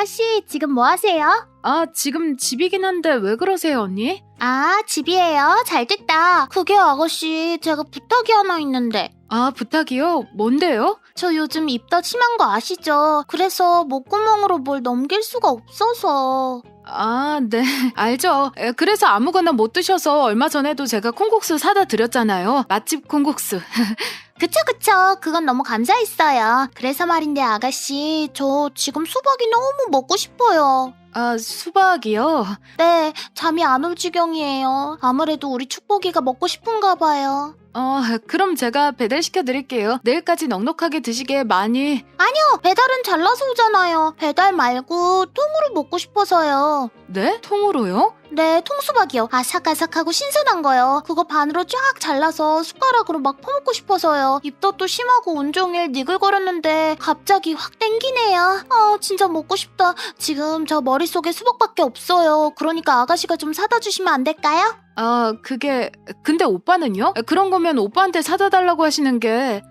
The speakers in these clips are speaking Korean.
아가씨, 지금 뭐 하세요? 아, 지금 집이긴 한데 왜 그러세요, 언니? 아, 집이에요. 잘 됐다. 그게 아가씨, 제가 부탁이 하나 있는데. 아, 부탁이요? 뭔데요? 저 요즘 입덧 심한 거 아시죠? 그래서 목구멍으로 뭘 넘길 수가 없어서. 아, 네. 알죠. 에, 그래서 아무거나 못 드셔서 얼마 전에도 제가 콩국수 사다 드렸잖아요. 맛집 콩국수. 그쵸, 그쵸. 그건 너무 감사했어요. 그래서 말인데, 아가씨, 저 지금 수박이 너무 먹고 싶어요. 아, 수박이요? 네, 잠이 안 올 지경이에요. 아무래도 우리 축복이가 먹고 싶은가 봐요. 어, 그럼 제가 배달시켜 드릴게요. 내일까지 넉넉하게 드시게 많이. 아니요, 배달은 잘라서 오잖아요. 배달 말고 통으로 먹고 싶어서요. 네? 통으로요? 네, 통수박이요. 아삭아삭하고 신선한 거요. 그거 반으로 쫙 잘라서 숟가락으로 막 퍼먹고 싶어서요. 입덧도 심하고 온종일 니글거렸는데 갑자기 확 땡기네요. 아, 진짜 먹고 싶다. 지금 저 머릿속에 수박밖에 없어요. 그러니까 아가씨가 좀 사다 주시면 안 될까요? 아, 그게, 근데 오빠는요? 그런 거면 오빠한테 사다 달라고 하시는 게.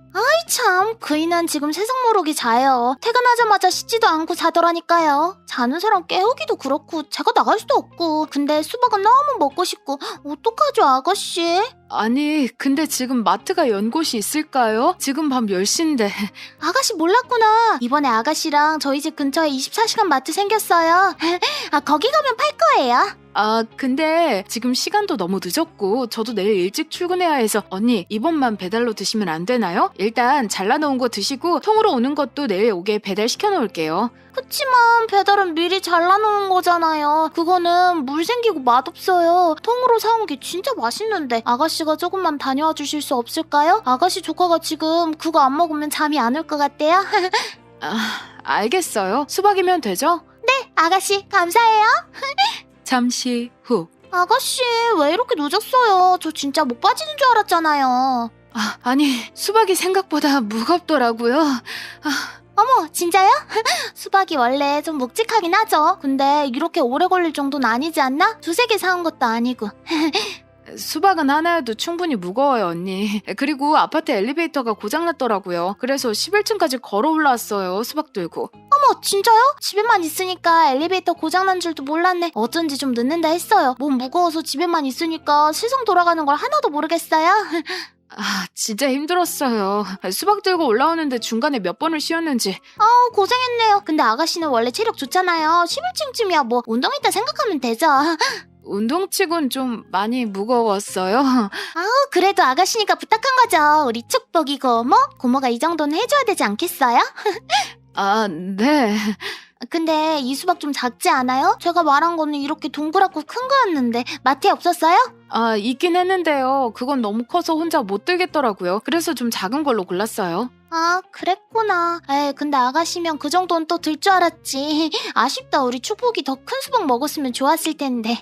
참, 그이는 지금 세상 모르게 자요. 퇴근하자마자 씻지도 않고 자더라니까요. 자는 사람 깨우기도 그렇고 제가 나갈 수도 없고 근데 수박은 너무 먹고 싶고 어떡하죠 아가씨? 아니, 근데 지금 마트가 연 곳이 있을까요? 지금 밤 10시인데. 아가씨 몰랐구나. 이번에 아가씨랑 저희 집 근처에 24시간 마트 생겼어요. 아, 거기 가면 팔 거예요. 아, 근데 지금 시간도 너무 늦었고, 저도 내일 일찍 출근해야 해서, 언니, 이번만 배달로 드시면 안 되나요? 일단 잘라놓은 거 드시고, 통으로 오는 것도 내일 오게 배달 시켜 놓을게요. 그치만 배달은 미리 잘라놓은 거잖아요. 그거는 물 생기고 맛없어요. 통으로 사온 게 진짜 맛있는데 아가씨가 조금만 다녀와 주실 수 없을까요? 아가씨 조카가 지금 그거 안 먹으면 잠이 안 올 것 같대요. 아, 알겠어요. 수박이면 되죠? 아가씨 감사해요. 잠시 후. 아가씨 왜 이렇게 늦었어요? 저 진짜 못 빠지는 줄 알았잖아요. 아, 아니, 수박이 생각보다 무겁더라고요. 어머, 진짜요? 수박이 원래 좀 묵직하긴 하죠. 근데 이렇게 오래 걸릴 정도는 아니지 않나? 두세 개 사온 것도 아니고. 수박은 하나여도 충분히 무거워요, 언니. 그리고 아파트 엘리베이터가 고장났더라고요. 그래서 11층까지 걸어 올라왔어요, 수박 들고. 어머, 진짜요? 집에만 있으니까 엘리베이터 고장난 줄도 몰랐네. 어쩐지 좀 늦는다 했어요. 몸 무거워서 집에만 있으니까 세상 돌아가는 걸 하나도 모르겠어요. 아, 진짜 힘들었어요. 수박 들고 올라오는데 중간에 몇 번을 쉬었는지. 아우, 고생했네요. 근데 아가씨는 원래 체력 좋잖아요. 11층쯤이야 뭐 운동했다 생각하면 되죠. 운동치곤 좀 많이 무거웠어요. 아우, 그래도 아가씨니까 부탁한 거죠. 우리 축복이 고모? 고모가 이 정도는 해줘야 되지 않겠어요? 아, 네. 근데 이 수박 좀 작지 않아요? 제가 말한 거는 이렇게 동그랗고 큰 거였는데 마트에 없었어요? 아, 있긴 했는데요. 그건 너무 커서 혼자 못 들겠더라고요. 그래서 좀 작은 걸로 골랐어요. 아, 그랬구나. 에이, 근데 아가씨면 그 정도는 또 들 줄 알았지. 아쉽다. 우리 축복이 더 큰 수박 먹었으면 좋았을 텐데.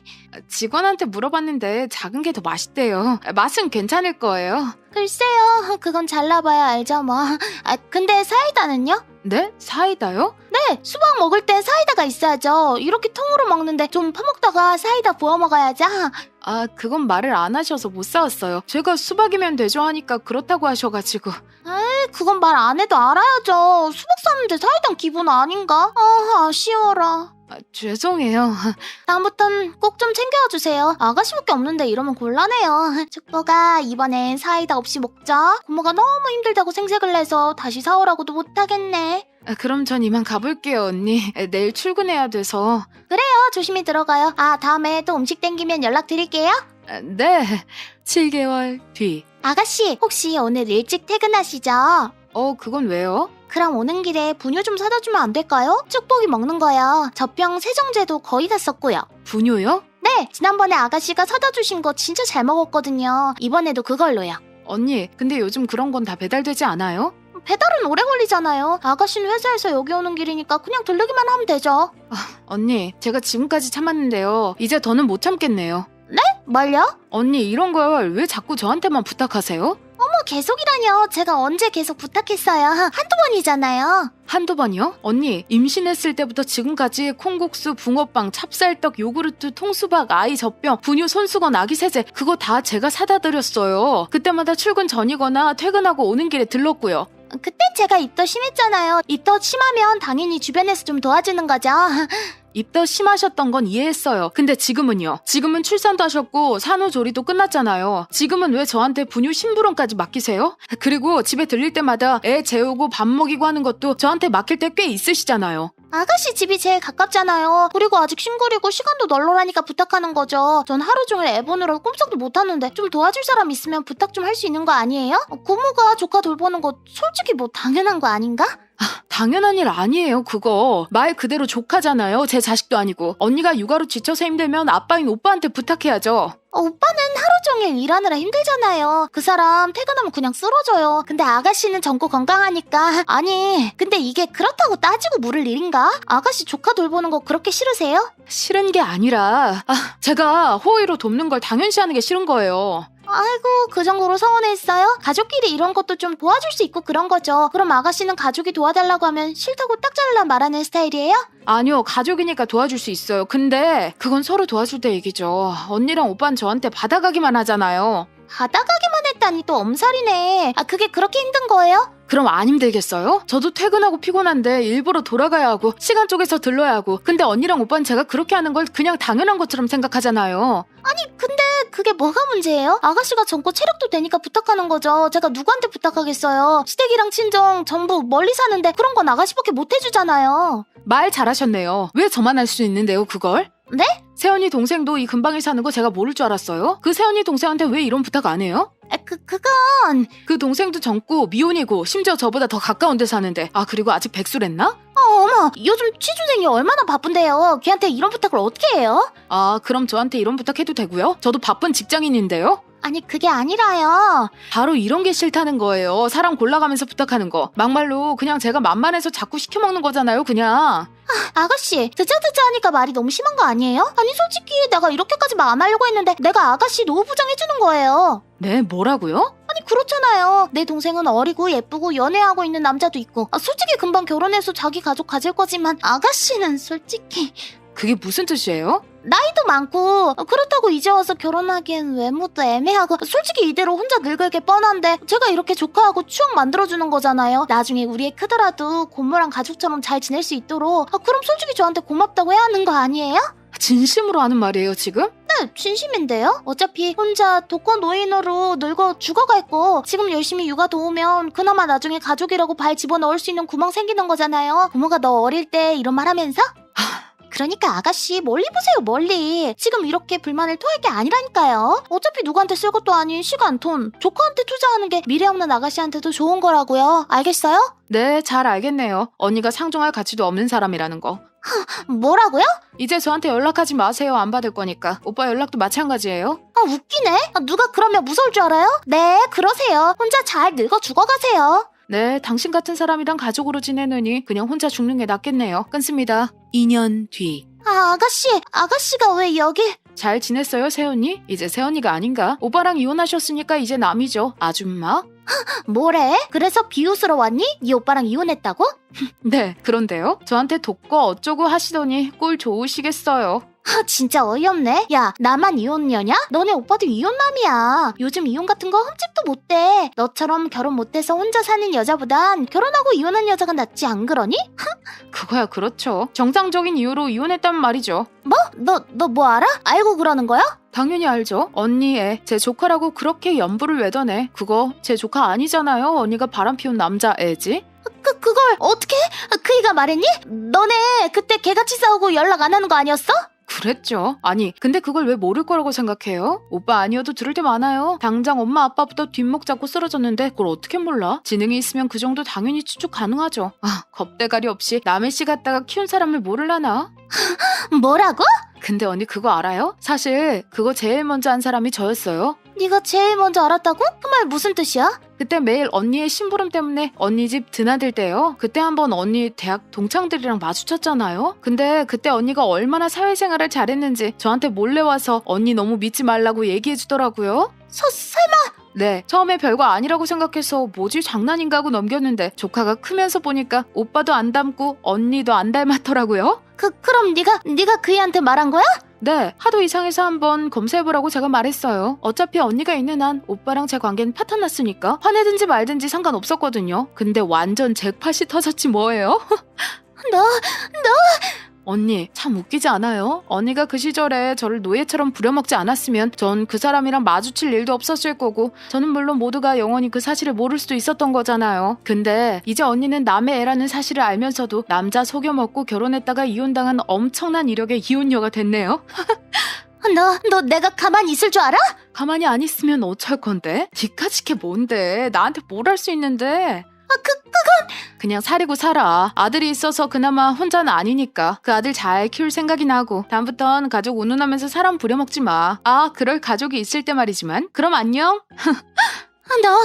직원한테 물어봤는데 작은 게 더 맛있대요. 맛은 괜찮을 거예요. 글쎄요. 그건 잘라봐야 알죠, 뭐. 아, 근데 사이다는요? 네? 사이다요? 네, 수박 먹을 땐 사이다가 있어야죠. 이렇게 통으로 먹는데 좀 퍼먹다가 사이다 부어 먹어야죠. 아, 그건 말을 안 하셔서 못 사왔어요. 제가 수박이면 되죠 하니까 그렇다고 하셔가지고. 에이, 그건 말 안 해도 알아야죠. 수박 사는데 사이다 기분 아닌가? 아, 아쉬워라. 아, 죄송해요. 다음부턴 꼭 좀 챙겨와 주세요. 아가씨밖에 없는데 이러면 곤란해요. 축보가 이번엔 사이다 없이 먹자. 고모가 너무 힘들다고 생색을 내서 다시 사오라고도 못하겠네. 아, 그럼 전 이만 가볼게요, 언니. 에, 내일 출근해야 돼서. 어, 조심히 들어가요. 아, 다음에 또 음식 땡기면 연락드릴게요. 아, 네. 7개월 뒤. 아가씨, 혹시 오늘 일찍 퇴근하시죠? 어, 그건 왜요? 그럼 오는 길에 분유 좀 사다 주면 안 될까요? 축복이 먹는 거요. 젖병 세정제도 거의 다 썼고요. 분유요? 네, 지난번에 아가씨가 사다 주신 거 진짜 잘 먹었거든요. 이번에도 그걸로요. 언니, 근데 요즘 그런 건 다 배달되지 않아요? 배달은 오래 걸리잖아요. 아가씨는 회사에서 여기 오는 길이니까 그냥 들르기만 하면 되죠. 언니, 제가 지금까지 참았는데요. 이제 더는 못 참겠네요. 뭘요? 언니, 이런 걸 왜 자꾸 저한테만 부탁하세요? 어머, 계속이라뇨. 제가 언제 계속 부탁했어요. 한두 번이잖아요. 한두 번이요? 언니, 임신했을 때부터 지금까지 콩국수, 붕어빵, 찹쌀떡, 요구르트, 통수박, 아이 젖병, 분유, 손수건, 아기 세제 그거 다 제가 사다 드렸어요. 그때마다 출근 전이거나 퇴근하고 오는 길에 들렀고요. 그때 제가 입덧 심했잖아요. 입덧 심하면 당연히 주변에서 좀 도와주는 거죠. 입덧 심하셨던 건 이해했어요. 근데 지금은요? 지금은 출산도 하셨고 산후조리도 끝났잖아요. 지금은 왜 저한테 분유 심부름까지 맡기세요? 그리고 집에 들릴 때마다 애 재우고 밥 먹이고 하는 것도 저한테 맡길 때 꽤 있으시잖아요. 아가씨 집이 제일 가깝잖아요. 그리고 아직 싱글이고 시간도 널널하니까 부탁하는 거죠. 전 하루 종일 애 보느라 꿈속도 못 하는데 좀 도와줄 사람 있으면 부탁 좀 할 수 있는 거 아니에요? 어, 고모가 조카 돌보는 거 솔직히 뭐 당연한 거 아닌가? 당연한 일 아니에요, 그거. 말 그대로 조카잖아요. 제 자식도 아니고. 언니가 육아로 지쳐서 힘들면 아빠인 오빠한테 부탁해야죠. 어, 오빠는 하루 종일 일하느라 힘들잖아요. 그 사람 퇴근하면 그냥 쓰러져요. 근데 아가씨는 젊고 건강하니까. 아니, 근데 이게 그렇다고 따지고 물을 일인가? 아가씨 조카 돌보는 거 그렇게 싫으세요? 싫은 게 아니라, 아, 제가 호의로 돕는 걸 당연시하는 게 싫은 거예요. 아이고, 그 정도로 서운했어요? 가족끼리 이런 것도 좀 도와줄 수 있고 그런 거죠. 그럼 아가씨는 가족이 도와달라고 하면 싫다고 딱 잘라 말하는 스타일이에요? 아니요, 가족이니까 도와줄 수 있어요. 근데 그건 서로 도와줄 때 얘기죠. 언니랑 오빠는 저 한테 받아가기만 하잖아요. 받아가기만 했다니 또 엄살이네. 아, 그게 그렇게 힘든 거예요? 그럼 안 힘들겠어요? 저도 퇴근하고 피곤한데 일부러 돌아가야 하고 시간 쪼개서 들러야 하고 근데 언니랑 오빠는 제가 그렇게 하는 걸 그냥 당연한 것처럼 생각하잖아요. 아니, 근데 그게 뭐가 문제예요? 아가씨가 젊고 체력도 되니까 부탁하는 거죠. 제가 누구한테 부탁하겠어요? 시댁이랑 친정 전부 멀리 사는데 그런 건 아가씨밖에 못 해주잖아요. 말 잘하셨네요. 왜 저만 할 수 있는데요, 그걸? 네? 세연이 동생도 이 근방에 사는 거 제가 모를 줄 알았어요? 그 세연이 동생한테 왜 이런 부탁 안 해요? 아, 그, 그건, 그 동생도 젊고 미혼이고 심지어 저보다 더 가까운 데 사는데 아 그리고 아직 백수랬나? 어, 어머, 요즘 취준생이 얼마나 바쁜데요. 걔한테 이런 부탁을 어떻게 해요? 아 그럼 저한테 이런 부탁 해도 되고요? 저도 바쁜 직장인인데요? 아니, 그게 아니라요. 바로 이런 게 싫다는 거예요. 사람 골라가면서 부탁하는 거. 막말로 그냥 제가 만만해서 자꾸 시켜먹는 거잖아요, 그냥. 아 가씨, 듣자듣자 하니까 말이 너무 심한 거 아니에요? 아니, 솔직히 내가 이렇게까지 말 안 하려고 했는데 내가 아가씨 노후 부장해주는 거예요. 네, 뭐라고요? 아니 그렇잖아요. 내 동생은 어리고 예쁘고 연애하고 있는 남자도 있고 아, 솔직히 금방 결혼해서 자기 가족 가질 거지만 아가씨는 솔직히 그게 무슨 뜻이에요? 나이도 많고 아, 그렇다고 이제 와서 결혼하기엔 외모도 애매하고 솔직히 이대로 혼자 늙을 게 뻔한데 제가 이렇게 조카하고 추억 만들어주는 거잖아요. 나중에 우리 애 크더라도 고모랑 가족처럼 잘 지낼 수 있도록 아, 그럼 솔직히 저한테 고맙다고 해야 하는 거 아니에요? 진심으로 하는 말이에요, 지금? 네, 진심인데요? 어차피 혼자 독거 노인으로 늙어 죽어갈 거 지금 열심히 육아 도우면 그나마 나중에 가족이라고 발 집어넣을 수 있는 구멍 생기는 거잖아요. 부모가 너 어릴 때 이런 말 하면서? 그러니까 아가씨 멀리 보세요 멀리 지금 이렇게 불만을 토할 게 아니라니까요 어차피 누구한테 쓸 것도 아닌 시간 돈 조카한테 투자하는 게 미래 없는 아가씨한테도 좋은 거라고요 알겠어요? 네, 잘 알겠네요. 언니가 상종할 가치도 없는 사람이라는 거. 뭐라고요? 이제 저한테 연락하지 마세요. 안 받을 거니까. 오빠 연락도 마찬가지예요. 아 웃기네 아, 누가 그러면 무서울 줄 알아요? 네 그러세요 혼자 잘 늙어 죽어가세요 네, 당신 같은 사람이랑 가족으로 지내느니 그냥 혼자 죽는 게 낫겠네요. 끊습니다. 2년 뒤. 아, 아가씨, 아가씨가 왜 여기? 잘 지냈어요, 세연이? 이제 세연이가 아닌가? 오빠랑 이혼하셨으니까 이제 남이죠. 아줌마? 뭐래? 그래서 비웃으러 왔니? 네 오빠랑 이혼했다고? 네, 그런데요. 저한테 독거 어쩌고 하시더니 꼴 좋으시겠어요. 아, 진짜 어이없네. 야, 나만 이혼녀냐? 너네 오빠도 이혼남이야. 요즘 이혼 같은 거 흠집도 못 대. 너처럼 결혼 못해서 혼자 사는 여자보단 결혼하고 이혼한 여자가 낫지 안 그러니? 그거야 그렇죠. 정상적인 이유로 이혼했단 말이죠. 뭐? 너, 너 뭐 알아? 알고 그러는 거야? 당연히 알죠. 언니 애, 제 조카라고 그렇게 연부를 외더네. 그거 제 조카 아니잖아요. 언니가 바람 피운 남자 애지. 그, 그걸 어떻게? 그 애가 말했니? 너네 그때 개같이 싸우고 연락 안 하는 거 아니었어? 그랬죠. 아니, 근데 그걸 왜 모를 거라고 생각해요? 오빠 아니어도 들을 때 많아요. 당장 엄마 아빠부터 뒷목 잡고 쓰러졌는데 그걸 어떻게 몰라? 지능이 있으면 그 정도 당연히 추측 가능하죠. 아, 겁대가리 없이 남의 씨 갖다가 키운 사람을 모를라나? 뭐라고? 근데 언니 그거 알아요? 사실 그거 제일 먼저 한 사람이 저였어요. 네가 제일 먼저 알았다고? 그 말 무슨 뜻이야? 그때 매일 언니의 심부름 때문에 언니 집 드나들 때요. 그때 한번 언니 대학 동창들이랑 마주쳤잖아요. 근데 그때 언니가 얼마나 사회생활을 잘했는지 저한테 몰래 와서 언니 너무 믿지 말라고 얘기해 주더라고요. 서, 설마 네, 처음에 별거 아니라고 생각해서 뭐지 장난인가 하고 넘겼는데 조카가 크면서 보니까 오빠도 안 닮고 언니도 안 닮았더라고요. 그 그럼 네가 네가 그 애한테 말한 거야? 네, 하도 이상해서 한번 검사해보라고 제가 말했어요. 어차피 언니가 있는 한 오빠랑 제 관계는 파탄 났으니까 화내든지 말든지 상관없었거든요. 근데 완전 잭팟이 터졌지 뭐예요? 너 언니, 참 웃기지 않아요? 언니가 그 시절에 저를 노예처럼 부려먹지 않았으면 전 그 사람이랑 마주칠 일도 없었을 거고 저는 물론 모두가 영원히 그 사실을 모를 수도 있었던 거잖아요. 근데 이제 언니는 남의 애라는 사실을 알면서도 남자 속여먹고 결혼했다가 이혼당한 엄청난 이력의 이혼녀가 됐네요. 너, 너 내가 가만히 있을 줄 알아? 가만히 안 있으면 어쩔 건데? 니까짓 게 뭔데? 나한테 뭘 할 수 있는데? 그냥 사리고 살아. 아들이 있어서 그나마 혼자는 아니니까. 그 아들 잘 키울 생각이 나고. 다음부턴 가족 운운하면서 사람 부려먹지 마. 아, 그럴 가족이 있을 때 말이지만. 그럼 안녕? 너, 너,